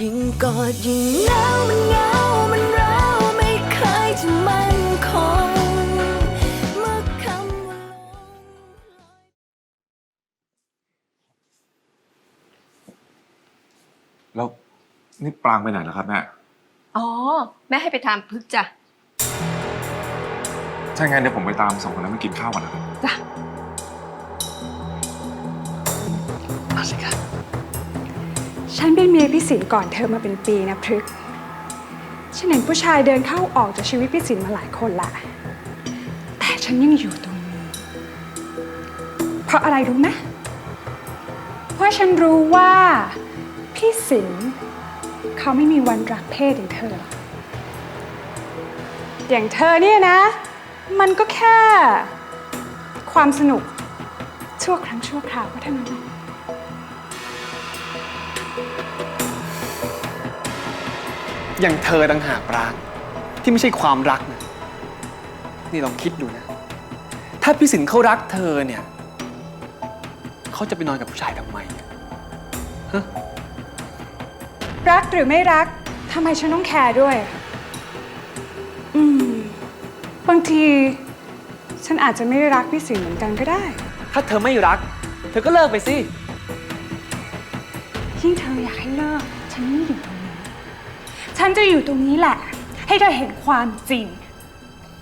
ยิ่งกอดยิ่งหนาวมันเหงามันร้าวไม่เคยจะมั่นคงเมื่อคำว่าลงแล้วนี่ปรางไปไหนแล้วครับแม่อ๋อ แม่ให้ไปทำพึกษ์จ้ะ ถ้างั้นเดี๋ยวผมไปตามสองคนนั้นมากินข้าวก่อนนะครับ จ้ะ มียพี่สินก่อนเธอมาเป็นปีนะพฤกษ์ฉันเห็นผู้ชายเดินเข้าออกจากชีวิตพี่สินมาหลายคนละแต่ฉันยังอยู่ตรงนี้ เพราะอะไรรู้ไหมเพราะฉันรู้ว่าพี่สินเขาไม่มีวันรักเพศอย่างเธอหรอกอย่างเธอเนี่ยนะ มันก็แค่ ความสนุกชั่วครั้งชั่วคราวก็เท่านั้น อย่างเธอต่างหากปรางที่ไม่ใช่ความรักนะนี่ลองคิดดูนะ ถ้าพี่สินเขารักเธอเนี่ยเขาจะไปนอนกับผู้ชายทำไมอะฮะรักหรือไม่รักทำไมฉันต้องแคร์ด้วย อืม บางที ฉันอาจจะไม่ได้รักพี่สิงห์เหมือนกันก็ได้ ถ้าเธอไม่รัก เธอก็เลิกไปสิ ยิ่งเธออยากให้เลิก นจะอยู่ตรงนี้แหละ ให้เธอเห็นความจริง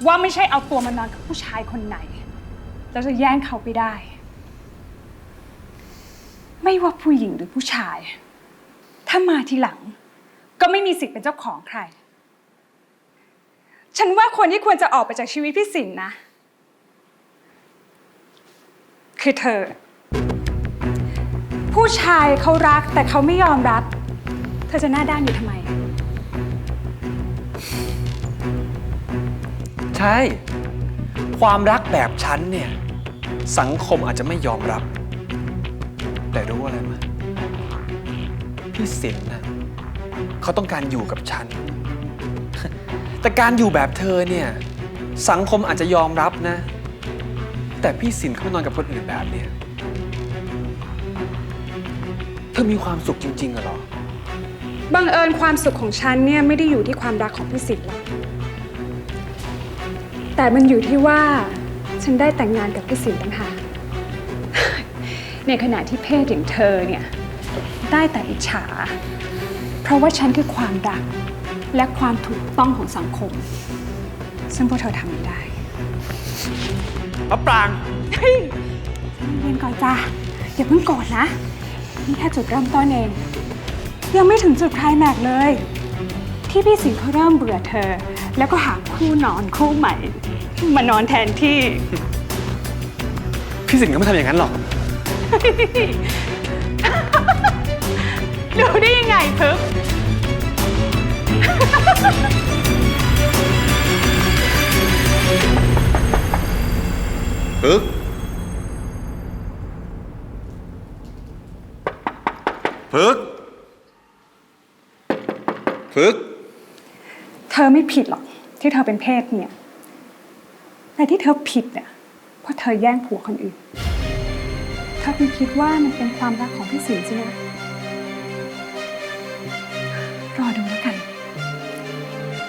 ว่าไม่ใช่เอาตัวมานอนกับผู้ชายคนไหน แล้วจะแย่งเขาไปได้ ไม่ว่าผู้หญิงหรือผู้ชาย ถ้ามาทีหลัง ก็ไม่มีสิทธิ์เป็นเจ้าของใคร ฉันว่าคนที่ควรจะออกไปจากชีวิตพี่สินนะ คือเธอ ผู้ชายเขารักแต่เขาไม่ยอมรับ เธอจะหน้าด้านอยู่ทำไม ช่ความรักแบบฉันเนี่ย สังคมอาจจะไม่ยอมรับ แต่รู้อะไรไหมพี่สินนะเขาต้องการอยู่กับฉัน แต่การอยู่แบบเธอเนี่ย สังคมอาจจะยอมรับนะ แต่พี่สินเขานอนกับคนอื่นแบบเนี้ยเธอมีความสุขจริงๆเหรอบังเอิญความสุขของฉันเนี่ยไม่ได้อยู่ที่ความรักของพี่สิทธิ์หรอก แต่มันอยู่ที่ว่าฉันได้แต่งงานกับพี่สิทธิ์ต่างหากในขณะที่เพศอย่างเธอเนี่ย ได้แต่อิจฉา เพราะว่าฉันคือความรัก และความถูกต้องของสังคม ซึ่งพวกเธอทำไม่ได้พระปรางเฮ้ยใจเย็นก่อนจ้าอย่าเพิ่งโกรธนะ นี่แค่จุดเริ่มต้นเอง ยังไม่ถึงจุดไคลายแม็กซ์เลย ที่พี่สิงห์เขาเริ่มเบื่อเธอ แล้วก็หาคู่นอนคู่ใหม่ มานอนแทนที่ พี่สินก็ไม่ทำอย่างนั้นหรอก รู้ได้ยังไงพึกพึกพึกพึก เธอไม่ผิดหรอก ที่เธอเป็นเพศเนี่ยแต่ที่เธอผิดเนี่ยเพราะเธอแย่งผัวคนอื่นเธอคงคิดว่ามันเป็นความรักของพี่สิงห์ใช่ไหมรอดูแล้วกัน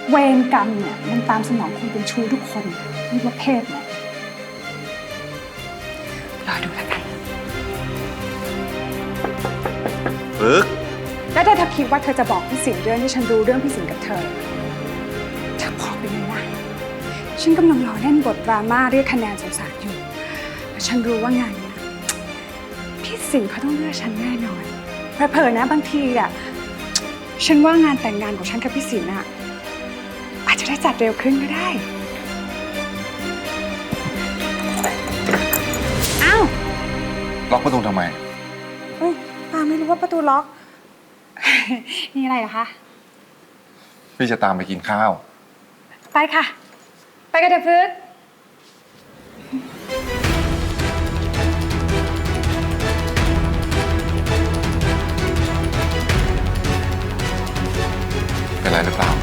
เวรกรรมเนี่ยมันตามสนองคนเป็นชู้ทุกคนไม่ว่าเพศไหนรอดูแล้วกันพึก แล้วถ้าเธอคิดว่าเธอจะบอกพี่สิงห์เรื่องที่ฉันรู้เรื่องพี่สิงห์กับเธอเธ อบอกไปเลยนะฉันกำลังรอเล่นบทดราม่าเรียกคะแนนสงสารอยู่และฉันรู้ว่างานเนี้ยพี่สิงห์เขาต้องเลือกฉันแน่นอนเผลอๆนะบางทีอะฉันว่างานแต่งงานของฉันกับพี่สิงห์อะอาจจะได้จัดเร็วขึ้นก็ได้อ้าวล็อกประตูทำไมเฮ้ยปาไม่รู้ว่าประตูล็อก นี่อะไรเหรอคะ พี่จะตามไปกินข้าว ไปค่ะ ไปกันเถอะพึกเป็นไรหรือเปล่า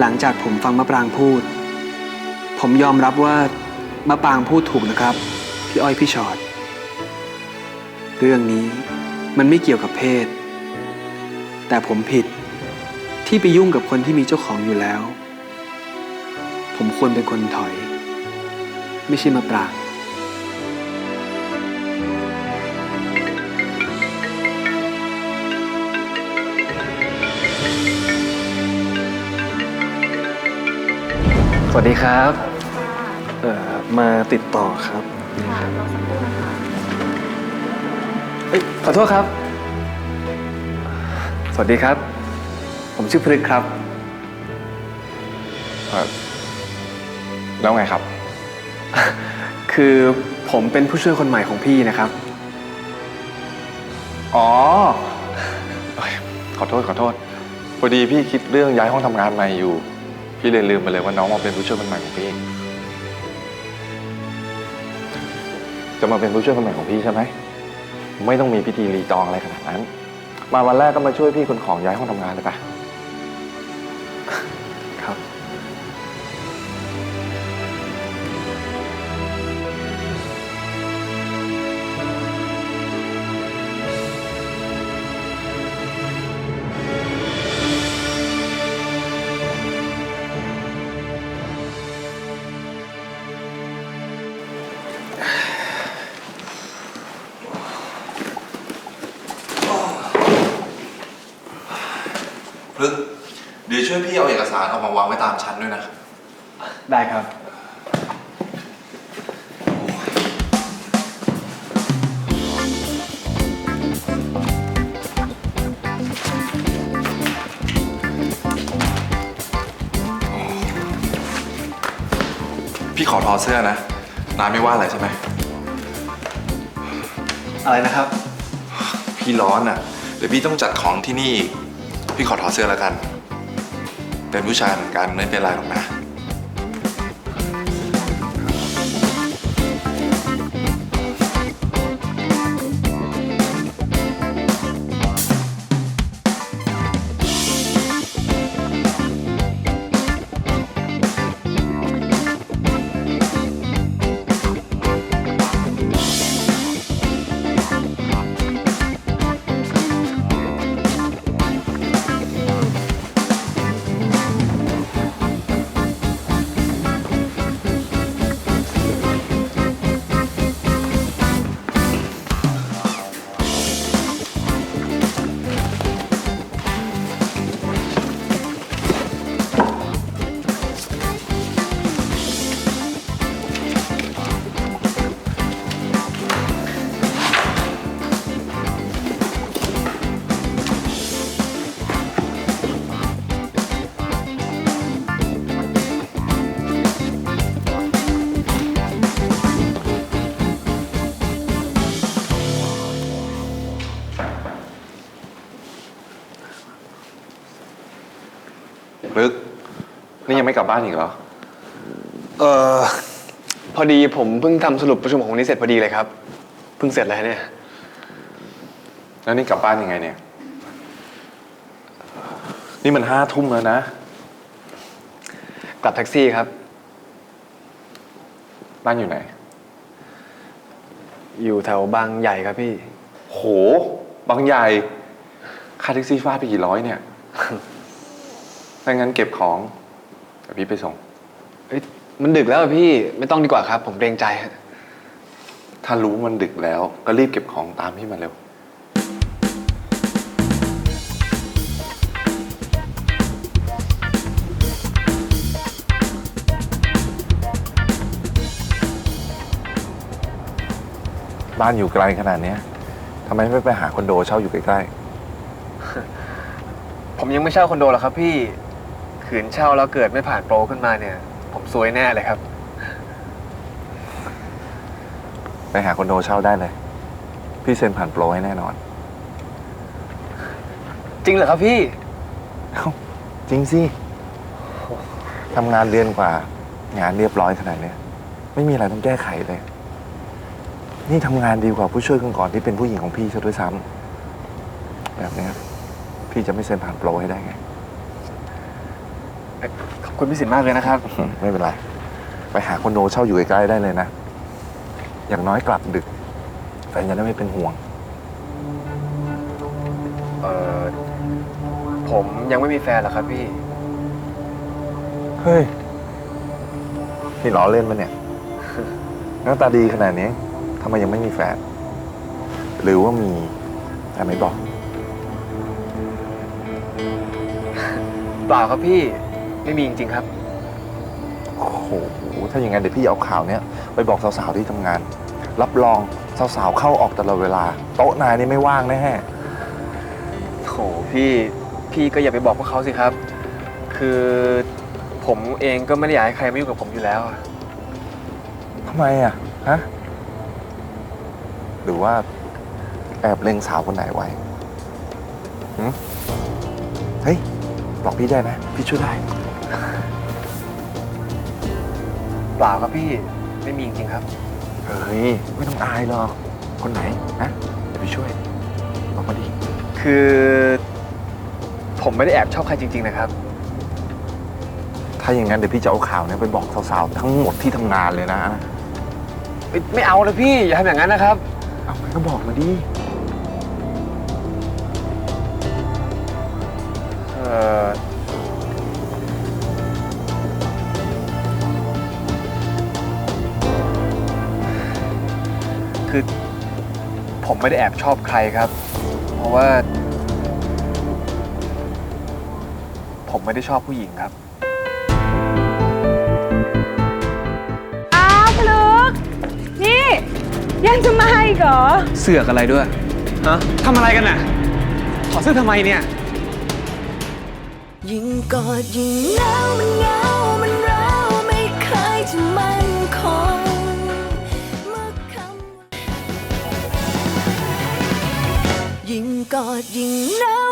หลังจากผมฟังมะปรางพูด ผมยอมรับว่ามะปรางพูดถูกนะครับ พี่อ้อยพี่ชอ็อตเรื่องนี้มันไม่เกี่ยวกับเพศ แต่ผมผิดที่ไปยุ่งกับคนที่มีเจ้าของอยู่แล้ว ผมควรเป็นคนถอย ไม่ใช่มะปราง สวัสดีครับ เอ่อ มาติดต่อครับ ค่ะรอสักครู่นะคะเอ้ยขอโทษครับ สวัสดีครับ ผมชื่อพฤกษ์ครับ เอ่อแล้วไงครับ คือผมเป็นผู้ช่วยคนใหม่ของพี่นะครับ อ๋อเอ้ยขอโทษขอโทษ พอดีพี่คิดเรื่องย้ายห้องทำงานใหม่อยู่ พี่เลยลืมไปเลยว่าน้องมาเป็นผู้ช่วยคนใหม่ของพี่ จะมาเป็นผู้ช่วยคนใหม่ของพี่ใช่ไหม ไม่ต้องมีพิธีรีตองอะไรขนาดนั้น มาวันแรกก็มาช่วยพี่คนของย้ายห้องทำงานเลยปะ ช่วยพี่เอาเอกสารออกมาวางไว้ตามชั้นด้วยนะได้ครับ พี่ขอถอดเสื้อนะน้าไม่ว่าอะไรใช่ไหม อะไรนะครับ พี่ร้อนอะ เดี๋ยวพี่ต้องจัดของที่นี่อีกพี่ขอถอดเสื้อแล้วกัน เป็นผู้ชายเหมือนกันไม่เป็นไรหรอกนะ ยังไม่กลับบ้านอีกเหรอ เออพอดีผมเพิ่งทำสรุปประชุมของวันนี้เสร็จพอดีเลยครับ เพิ่งเสร็จเลยเนี่ย แล้วนี่กลับบ้านยังไงเนี่ย นี่มันห้าทุ่มแล้วนะ กลับแท็กซี่ครับ บ้านอยู่ไหน อยู่แถวบางใหญ่ครับพี่ โห บางใหญ่ ค่าแท็กซี่ฟาดไปกี่ร้อยเนี่ย ถ้างั้นเก็บของเดี๋ยวพี่ไปส่ง เอ้ยมันดึกแล้วอะพี่ไม่ต้องดีกว่าครับ ผมเกรงใจฮะถ้ารู้มันดึกแล้วก็รีบเก็บของตามพี่มาเร็ว บ้านอยู่ไกลขนาดเนี้ยทำไมไม่ไปหาคอนโดเช่าอยู่ใกล้ผมยังไม่เช่าคอนโดหรอกครับพี่ ขืนเช่าแล้วเกิดไม่ผ่านโปรขึ้นมาเนี่ย ผมซวยแน่เลยครับๆไปหาคอนโดเช่าได้เลย พี่เซ็นผ่านโปรให้แน่นอน จริงเหรอครับพี่ เอ้าจริงสิทำงานเดือนกว่า งานเรียบร้อยขนาดเนี้ยไม่มีอะไรต้องแก้ไขเลย นี่ทำงานดีกว่าผู้ช่วยคนก่อนที่เป็นผู้หญิงของพี่ซะด้วยซ้ำแบบเนี้ยพี่จะไม่เซ็นผ่านโปรให้ได้ไง ขอบคุณพี่สินมากเลยนะครับไม่เป็นไร ไปหาคอนโดเช่าอยู่ใกล้ๆได้เลยนะ อย่างน้อยกลับดึก แฟนจะได้ไม่เป็นห่วง เออผมยังไม่มีแฟนหรอกครับพี่ เฮ้ย นี่ล้อเล่นปะเนี่ย หน้าตาดีขนาดนี้ทำไมยังไม่มีแฟน หรือว่ามีแต่ไม่บอก เปล่าครับพี่ ไม่มีจริงๆครับ โอ้โห ถ้าอย่างนั้นเดี๋ยวพี่เอาข่าวเนี้ยไปบอกสาวๆที่ทำงาน รับรองสาวๆเข้าออกตลอดเวลา โต๊ะนายนี่ไม่ว่างแน่โหพี่พี่ก็อย่าไปบอกพวกเขาสิครับ คือผมเองก็ไม่ได้อยากให้ใครมายุ่งกับผมอยู่แล้วอะทำไมอะ ฮะ หรือว่าแอบเล็งสาวคนไหนไว้หึเฮ้ย บอกพี่ได้นะพี่ช่วยได้ ปล่าครับพี่ไม่มีจริงๆครับเฮ้ยไม่ต้องอายหรอกคนไหนนะเดี๋ยวพี่ช่วยบอกมาดิคือ ผมไม่ได้แอบชอบใครจริง ๆ นะครับ ถ้าอย่างนั้นเดี๋ยวพี่จะเอาข่าวเนี้ยไปบอกสาวๆทั้งหมดที่ทำงานเลยนะไม่ไม่เอาเลยพี่อย่าทำอย่างนั้นนะครับ เอางั้นก็บอกมาดิ ไม่ได้แอบชอบใครครับ เพราะว่า ผมไม่ได้ชอบผู้หญิงครับ อ้าวพลึกนี่ ยังจะมาอีกเหรอ เสือกอะไรด้วย ฮะทำอะไรกันน่ะ ถอดเสื้อทำไมเนี่ย ยิ่งกอดยิ่งหนาวมันเหงา ยิ่งกอดยิ่งหนาวมันเหงา